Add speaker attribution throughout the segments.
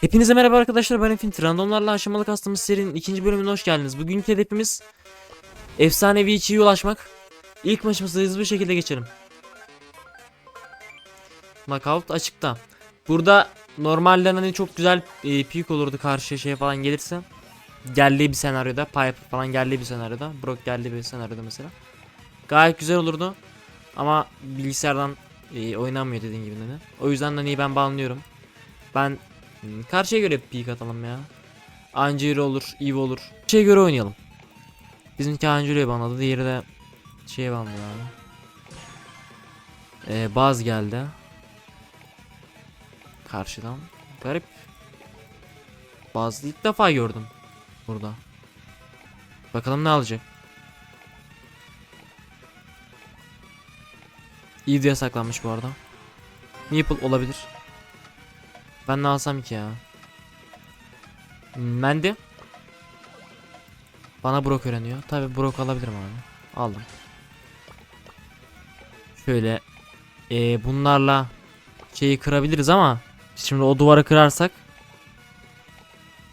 Speaker 1: Hepinize merhaba arkadaşlar ben Infinity Randomlarla aşamalı kastımız serinin ikinci bölümüne hoş geldiniz. Bugünkü hedefimiz efsanevi 2'ye ulaşmak. İlk maçımızı hızlı bir şekilde geçelim. Knockout açıkta. Burada normalden hani çok güzel e, peak olurdu karşıya şey falan gelirse. Geldiği bir senaryoda, Piper falan geldiği bir senaryoda, Brock geldiği bir senaryoda mesela. Gayet güzel olurdu. Ama bilgisayardan e, oynanmıyor dediğin gibi dedi. O yüzden hani ben banlıyorum. Ben Hmm, Karşıya göre peek atalım ya. Anjiro olur, Eve olur. Şeye göre oynayalım. Bizimki Anjiro'ya banladı, diğeri de şeye banladı abi. Ee, Baz geldi. Karşıdan. Garip. Bazı ilk defa gördüm. Burada. Bakalım ne alacak. Eve de yasaklanmış bu arada. Meeple olabilir. Ben ne alsam ki ya? Mendi. Bana Brock öğreniyor. Tabi Brock alabilirim abi. Aldım. Şöyle eee, bunlarla şeyi kırabiliriz ama şimdi o duvarı kırarsak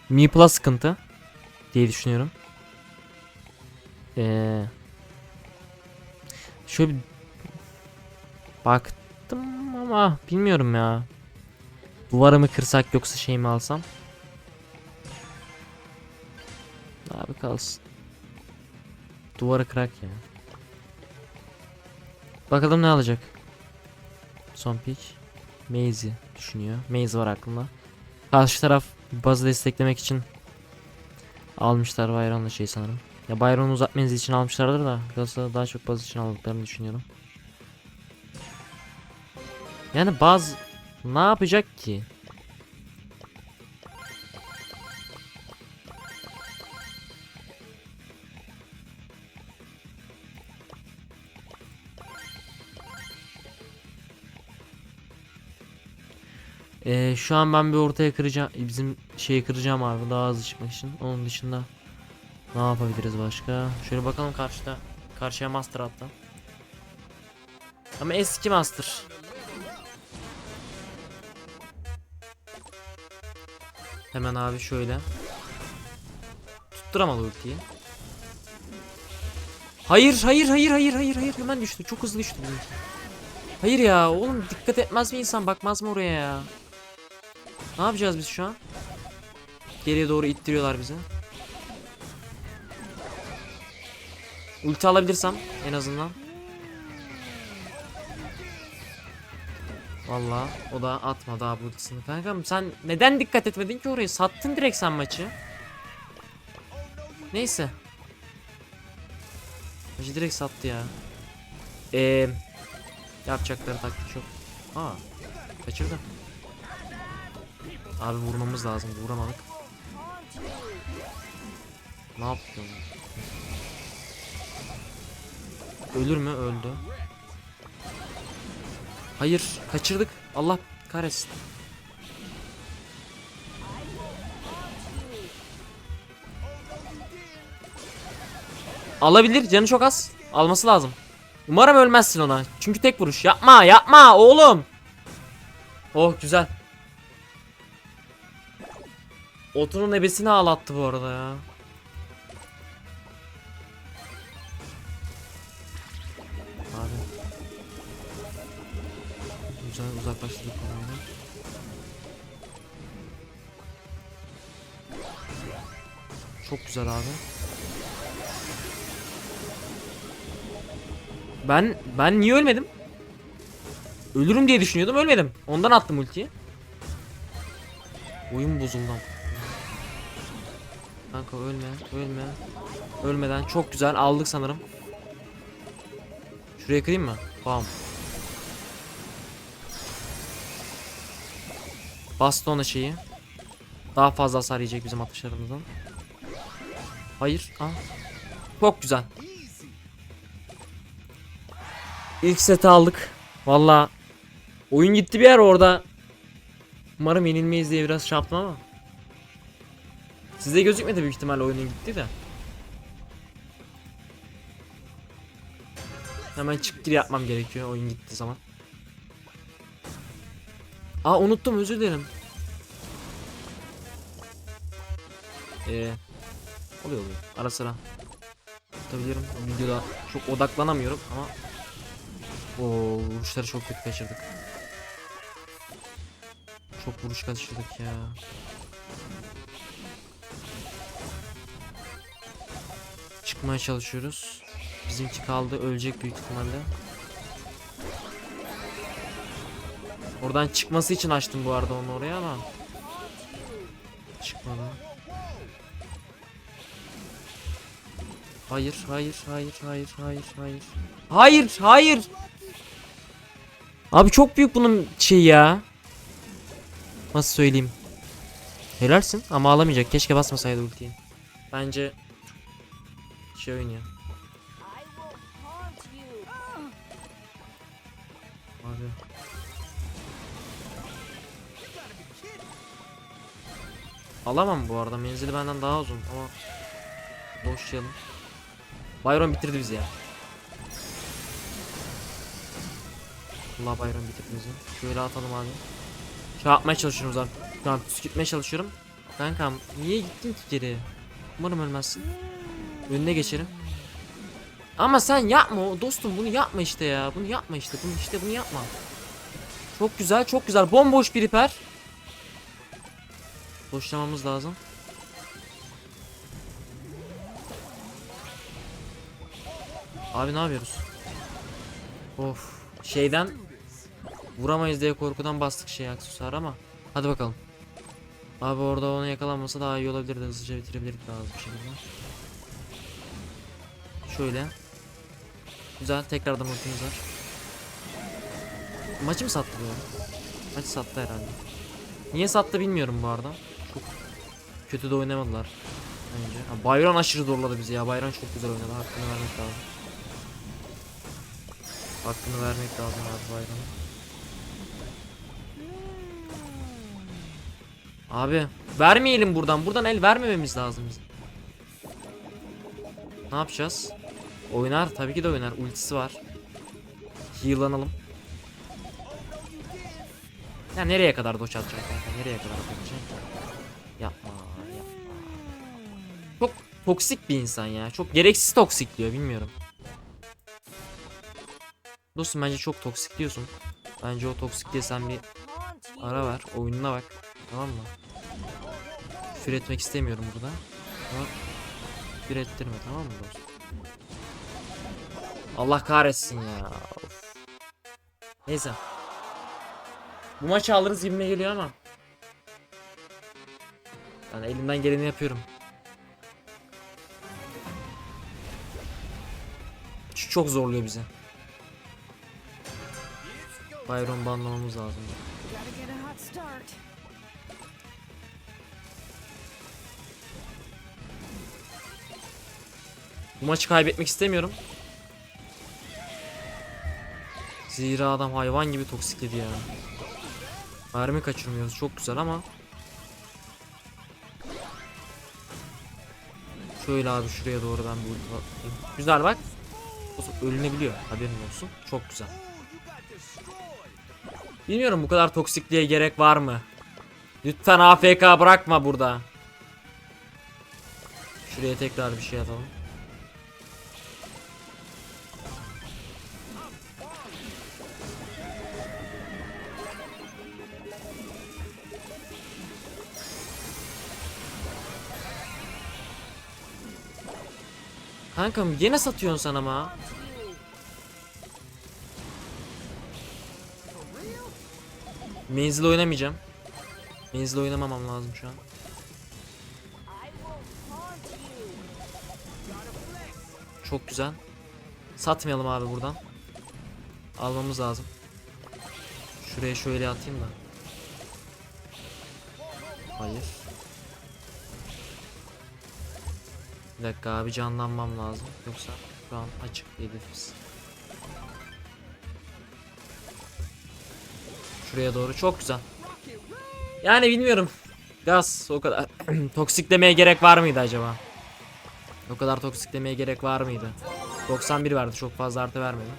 Speaker 1: Meeple'a sıkıntı diye düşünüyorum. Eee şöyle bir baktım ama bilmiyorum ya. Duvarı mı kırsak yoksa şey mi alsam? Abi kalsın. Duvarı kırak ya. Bakalım ne alacak. Son pick. Maze'i düşünüyor. Maze var aklında. Karşı taraf bazı desteklemek için almışlar Byron'la şey sanırım. Ya Byron'u uzatmanız için almışlardır da Galatasaray daha çok bazı için aldıklarını düşünüyorum. Yani bazı ne yapacak ki? Ee, şu an ben bir ortaya kıracağım. Bizim şeyi kıracağım abi daha hızlı çıkmak için. Onun dışında ne yapabiliriz başka? Şöyle bakalım karşıda. Karşıya master attı. Ama eski master. Hemen abi şöyle. Tutturamadı ultiyi. Hayır hayır hayır hayır hayır hayır hemen düştü. Çok hızlı düştü bizimki. Hayır ya oğlum dikkat etmez mi insan bakmaz mı oraya ya? Ne yapacağız biz şu an? Geriye doğru ittiriyorlar bizi. Ulti alabilirsem en azından. Vallahi o da atmadı abi ultisini. Kankam sen neden dikkat etmedin ki orayı? Sattın direkt sen maçı. Neyse. Maçı direkt sattı ya. Eee yapacakları taktik çok. Aa kaçırdı. Abi vurmamız lazım. Vuramadık. Ne yapıyor? Ölür mü? Öldü. Hayır, kaçırdık. Allah kahretsin. Alabilir. Canı çok az. Alması lazım. Umarım ölmezsin ona. Çünkü tek vuruş. Yapma, yapma oğlum. Oh güzel. Otunun ebesini ağlattı bu arada ya. Güzel uzaklaştırdık onu. Çok güzel abi. Ben ben niye ölmedim? Ölürüm diye düşünüyordum ölmedim. Ondan attım ultiyi. Oyun bozuldu. Kanka ölme, ölme. Ölmeden çok güzel aldık sanırım. Şuraya kırayım mı? Bam. Bastı ona şeyi. Daha fazla hasar yiyecek bizim atışlarımızdan. Hayır. Aa. Çok güzel. İlk seti aldık. Valla oyun gitti bir yer orada. Umarım yenilmeyiz diye biraz şey ama. Size gözükmedi büyük ihtimalle oyunun gitti de. Hemen çık gir yapmam gerekiyor oyun gittiği zaman. Aa unuttum özür dilerim. Ee, oluyor oluyor. Ara sıra. Tutabiliyorum. Videoda çok odaklanamıyorum ama o vuruşları çok kötü kaçırdık. Çok vuruş kaçırdık ya. Çıkmaya çalışıyoruz. Bizimki kaldı ölecek büyük ihtimalle. Oradan çıkması için açtım bu arada onu oraya ama çıkmadı. Hayır, hayır, hayır, hayır, hayır, hayır. Hayır, hayır. Abi çok büyük bunun şey ya. Nasıl söyleyeyim? Helalsin ama alamayacak. Keşke basmasaydı ultiyi. Bence şey oynuyor. Abi. Alamam bu arada. Menzili benden daha uzun ama boşlayalım. Byron bitirdi bizi ya. Allah Byron bitirdi bizi. Şöyle atalım abi. Şey yapmaya çalışıyorum zaten. Tamam püskürtmeye çalışıyorum. Kankam niye gittin ki geri? Umarım ölmezsin. Önüne geçerim. Ama sen yapma dostum bunu yapma işte ya. Bunu yapma işte. Bunu işte bunu yapma. Çok güzel, çok güzel. Bomboş bir hiper. Boşlamamız lazım. Abi ne yapıyoruz? Of. Şeyden vuramayız diye korkudan bastık şey aksesuar ama hadi bakalım. Abi orada onu yakalanmasa daha iyi olabilirdi. Hızlıca bitirebilirdik daha hızlı bir şekilde. Şöyle. Güzel. Tekrardan ultimiz var. Maçı mı sattı bu? Maçı sattı herhalde. Niye sattı bilmiyorum bu arada. Çok kötü de oynamadılar. Bence. Ha, Bayron aşırı zorladı bizi ya. Bayron çok güzel oynadı. Hakkını vermek lazım. Hakkını vermek lazım abi Bayron'a. Abi vermeyelim buradan. Buradan el vermememiz lazım bizim. Ne yapacağız? Oynar tabii ki de oynar. Ultisi var. Heal'lanalım. Ya nereye kadar doç atacak? Nereye kadar atacak? Yapma, yapma. Çok toksik bir insan ya. Çok gereksiz toksik diyor bilmiyorum. Dostum bence çok toksik diyorsun. Bence o toksik diye sen bir ara ver. Oyununa bak. Tamam mı? Küfür etmek istemiyorum burada. Ama küfür ettirme tamam mı dostum? Allah kahretsin ya. Of. Neyse. Bu maçı alırız gibime geliyor ama. Yani elimden geleni yapıyorum. Çok zorluyor bizi. Byron banlamamız lazım. Bu maçı kaybetmek istemiyorum. Zira adam hayvan gibi toksikledi ya. Mermi kaçırmıyoruz çok güzel ama. Şöyle abi şuraya doğru ben bu ulti atayım. Güzel bak. Ölünebiliyor haberin olsun. Çok güzel. Bilmiyorum bu kadar toksikliğe gerek var mı? Lütfen AFK bırakma burada. Şuraya tekrar bir şey atalım. Kankam yine satıyorsun sen ama. Menzil oynamayacağım. Menzil oynamamam lazım şu an. Çok güzel. Satmayalım abi buradan. Almamız lazım. Şuraya şöyle atayım da. Hayır. Bir dakika abi canlanmam lazım. Yoksa şu an açık hedefimiz. Şuraya doğru çok güzel. Yani bilmiyorum. Gaz o kadar toksiklemeye gerek var mıydı acaba? O kadar toksiklemeye gerek var mıydı? 91 verdi çok fazla artı vermedi.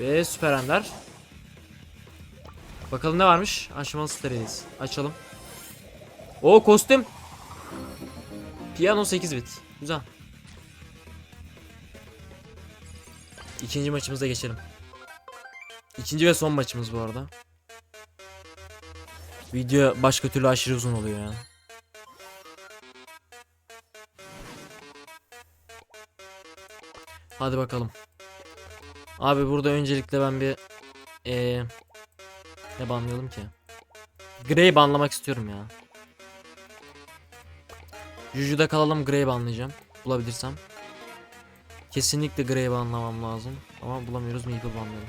Speaker 1: Ve süper ender. Bakalım ne varmış? Aşamalı stereyiz. Açalım. O kostüm. Piyano 8 bit. Güzel. İkinci maçımıza geçelim. İkinci ve son maçımız bu arada. Video başka türlü aşırı uzun oluyor ya. Hadi bakalım. Abi burada öncelikle ben bir eee ne banlayalım ki? Grey banlamak istiyorum ya. Juju'da kalalım Grey banlayacağım. Bulabilirsem. Kesinlikle Grey banlamam lazım. Ama bulamıyoruz Meeple banlayalım.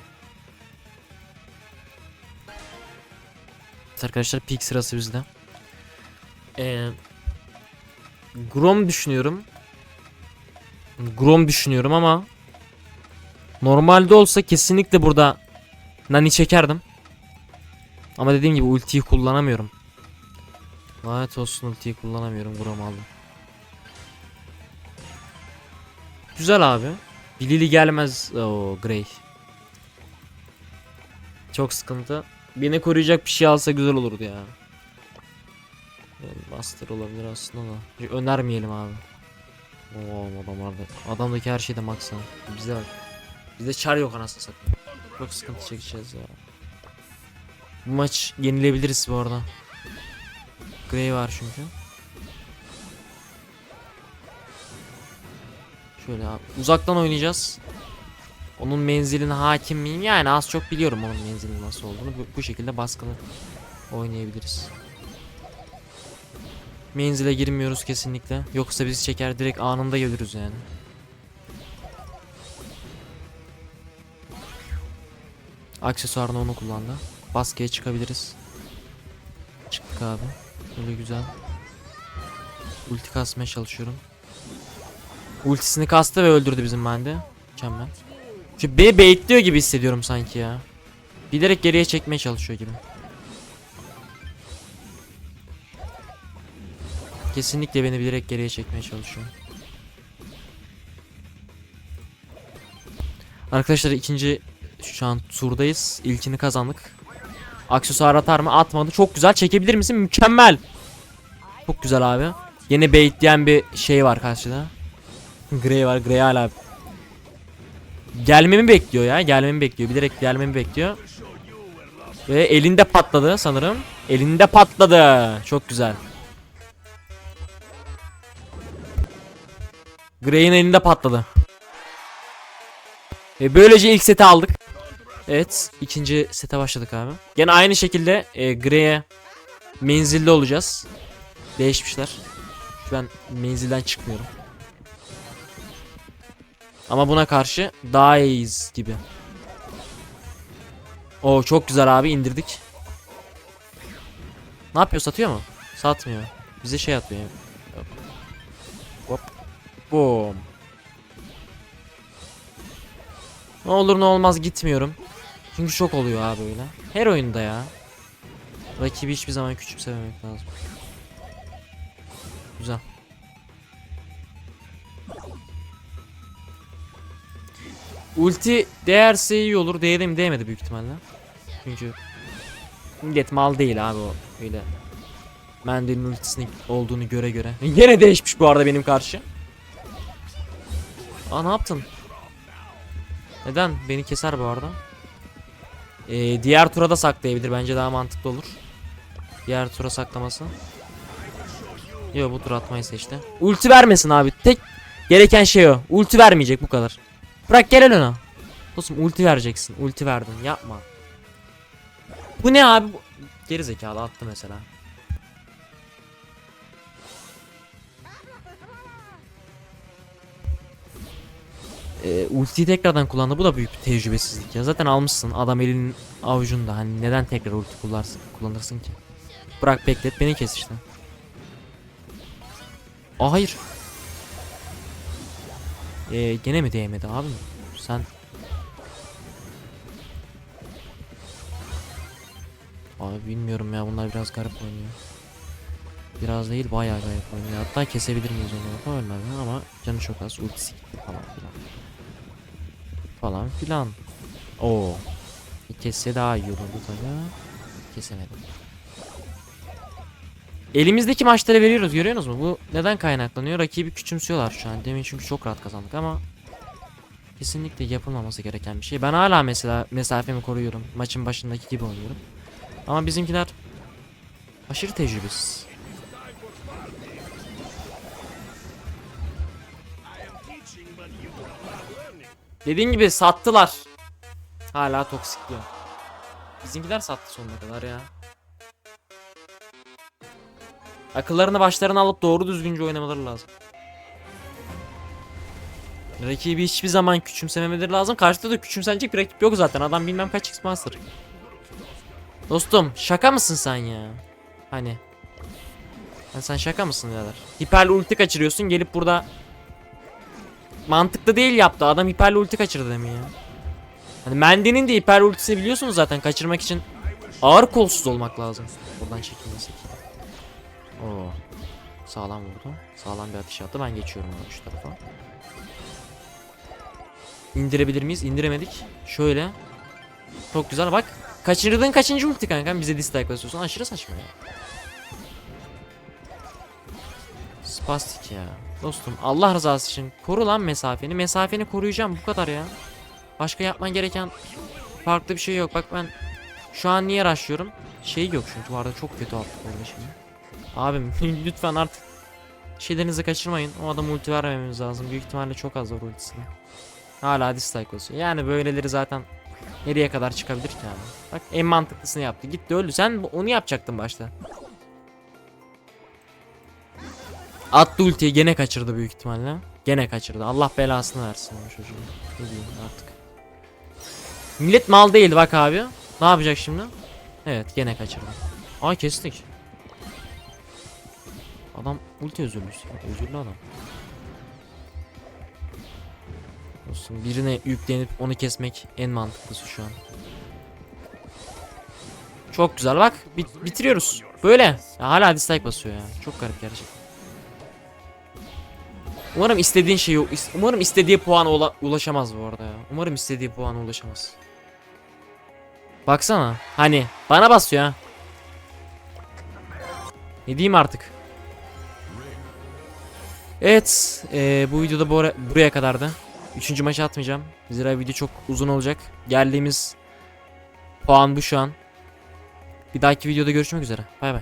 Speaker 1: Evet Arkadaşlar peak sırası bizde. Ee, Grom düşünüyorum. Grom düşünüyorum ama normalde olsa kesinlikle burada Nani çekerdim. Ama dediğim gibi ultiyi kullanamıyorum. Lanet olsun ultiyi kullanamıyorum Grom aldım. Güzel abi. Bilili gelmez o Grey. Çok sıkıntı. Beni koruyacak bir şey alsa güzel olurdu ya. Yani Master olabilir aslında da. Önermeyelim abi. Oo adamlarda. Adamdaki her şeyde max ha. Bizde bak. Bizde çar yok anasını satayım. Çok sıkıntı çekeceğiz ya. Bu maç yenilebiliriz bu arada. Grey var çünkü. Şöyle. Uzaktan oynayacağız. Onun menziline hakim miyim? Yani az çok biliyorum onun menzilinin nasıl olduğunu. Bu, bu şekilde baskılı oynayabiliriz. Menzile girmiyoruz kesinlikle. Yoksa bizi çeker direkt anında geliriz yani. Aksesuarını onu kullandı. Baskıya çıkabiliriz. Çıktık abi. Böyle güzel. Ulti kasmaya çalışıyorum. Ultisini kastı ve öldürdü bizim bende. Mükemmel. Şu beni baitliyor gibi hissediyorum sanki ya. Bilerek geriye çekmeye çalışıyor gibi. Kesinlikle beni bilerek geriye çekmeye çalışıyor. Arkadaşlar ikinci şu an turdayız. İlkini kazandık. Aksesuar atar mı? Atmadı. Çok güzel. Çekebilir misin? Mükemmel. Çok güzel abi. Yeni baitleyen bir şey var karşıda. Grey var. Grey hala Gelmemi bekliyor ya. Gelmemi bekliyor. Bilerek gelmemi bekliyor. Ve elinde patladı sanırım. Elinde patladı. Çok güzel. Grey'in elinde patladı. Ve böylece ilk seti aldık. Evet, ikinci sete başladık abi. Gene aynı şekilde e, Grey'e menzilli olacağız. Değişmişler. Ben menzilden çıkmıyorum. Ama buna karşı daha iyiyiz gibi. Oo çok güzel abi indirdik. Ne yapıyor satıyor mu? Satmıyor. Bize şey atıyor. Hop. Boom. Ne olur ne olmaz gitmiyorum. Çünkü çok oluyor abi böyle. Her oyunda ya. Rakibi hiçbir zaman küçümsememek lazım. Güzel. Ulti değerse iyi olur. Değdi mi değmedi büyük ihtimalle. Çünkü millet mal değil abi o. Öyle Mendel'in ultisinin olduğunu göre göre. Yine değişmiş bu arada benim karşı. Aa ne yaptın? Neden? Beni keser bu arada. Ee, diğer tura da saklayabilir. Bence daha mantıklı olur. Diğer tura saklaması. Yok bu tur atmayı seçti. Ulti vermesin abi. Tek gereken şey o. Ulti vermeyecek bu kadar. Bırak gel ona. Dostum ulti vereceksin. Ulti verdin. Yapma. Bu ne abi? Geri zekalı attı mesela. Ee, ultiyi tekrardan kullandı. Bu da büyük bir tecrübesizlik ya. Zaten almışsın. Adam elinin avucunda. Hani neden tekrar ulti kullarsın, kullanırsın ki? Bırak beklet beni kes işte. Aa, hayır. Ee, gene mi değmedi abi? Sen Abi bilmiyorum ya bunlar biraz garip oynuyor. Biraz değil bayağı garip oynuyor. Hatta kesebilir miyiz onu? Mi? ama canı çok az ultisi gitti falan filan. Falan filan. Oo. Bir kesse daha iyi olurdu tabii. Kesemedim. Elimizdeki maçları veriyoruz görüyorsunuz mu? Bu neden kaynaklanıyor? Rakibi küçümsüyorlar şu an. Demin çünkü çok rahat kazandık ama kesinlikle yapılmaması gereken bir şey. Ben hala mesela mesafemi koruyorum. Maçın başındaki gibi oynuyorum. Ama bizimkiler aşırı tecrübesiz. Dediğin gibi sattılar. Hala toksik diyor. Bizimkiler sattı sonuna kadar ya. Akıllarını başlarına alıp doğru düzgünce oynamaları lazım. Rakibi hiçbir zaman küçümsememeleri lazım. Karşıda da küçümsenecek bir rakip yok zaten. Adam bilmem kaç X Master. Dostum şaka mısın sen ya? Hani. Hani sen şaka mısın birader? Hiperli ulti kaçırıyorsun gelip burada Mantıklı değil yaptı. Adam hiperli ulti kaçırdı demin ya. Hani Mendy'nin de hiper ultisini biliyorsunuz zaten kaçırmak için ağır kolsuz olmak lazım. Buradan çekilmesi. Oo. Sağlam vurdu. Sağlam bir atış attı. Ben geçiyorum ona şu tarafa. İndirebilir miyiz? İndiremedik. Şöyle. Çok güzel bak. Kaçırdığın kaçıncı ulti kanka? Bize dislike basıyorsun. Aşırı saçma ya. Spastik ya. Dostum Allah rızası için koru lan mesafeni. Mesafeni koruyacağım bu kadar ya. Başka yapman gereken farklı bir şey yok. Bak ben şu an niye rushlıyorum? Şey yok çünkü arada çok kötü attık orada şimdi. Abim lütfen artık şeylerinizi kaçırmayın. O adamı ulti vermememiz lazım. Büyük ihtimalle çok az var ultisine. Hala dislike basıyor. Yani böyleleri zaten nereye kadar çıkabilir ki abi? Bak en mantıklısını yaptı. Gitti öldü. Sen onu yapacaktın başta. Attı ultiyi gene kaçırdı büyük ihtimalle. Gene kaçırdı. Allah belasını versin o çocuğun. Ne diyeyim artık. Millet mal değil bak abi. Ne yapacak şimdi? Evet gene kaçırdı. Aa kestik. Adam ulti özürlüsü. Özürlü adam. Olsun birine yüklenip onu kesmek en mantıklısı şu an. Çok güzel bak bit- bitiriyoruz. Böyle. Ya hala dislike basıyor ya. Çok garip gerçekten. Umarım istediğin şeyi umarım istediği puana ula- ulaşamaz bu arada ya. Umarım istediği puana ulaşamaz. Baksana. Hani bana basıyor ha. Ne diyeyim artık? Evet, eee, bu videoda bu ara- buraya kadardı. Üçüncü maçı atmayacağım. Zira video çok uzun olacak. Geldiğimiz puan bu şu an. Bir dahaki videoda görüşmek üzere. Bay bay.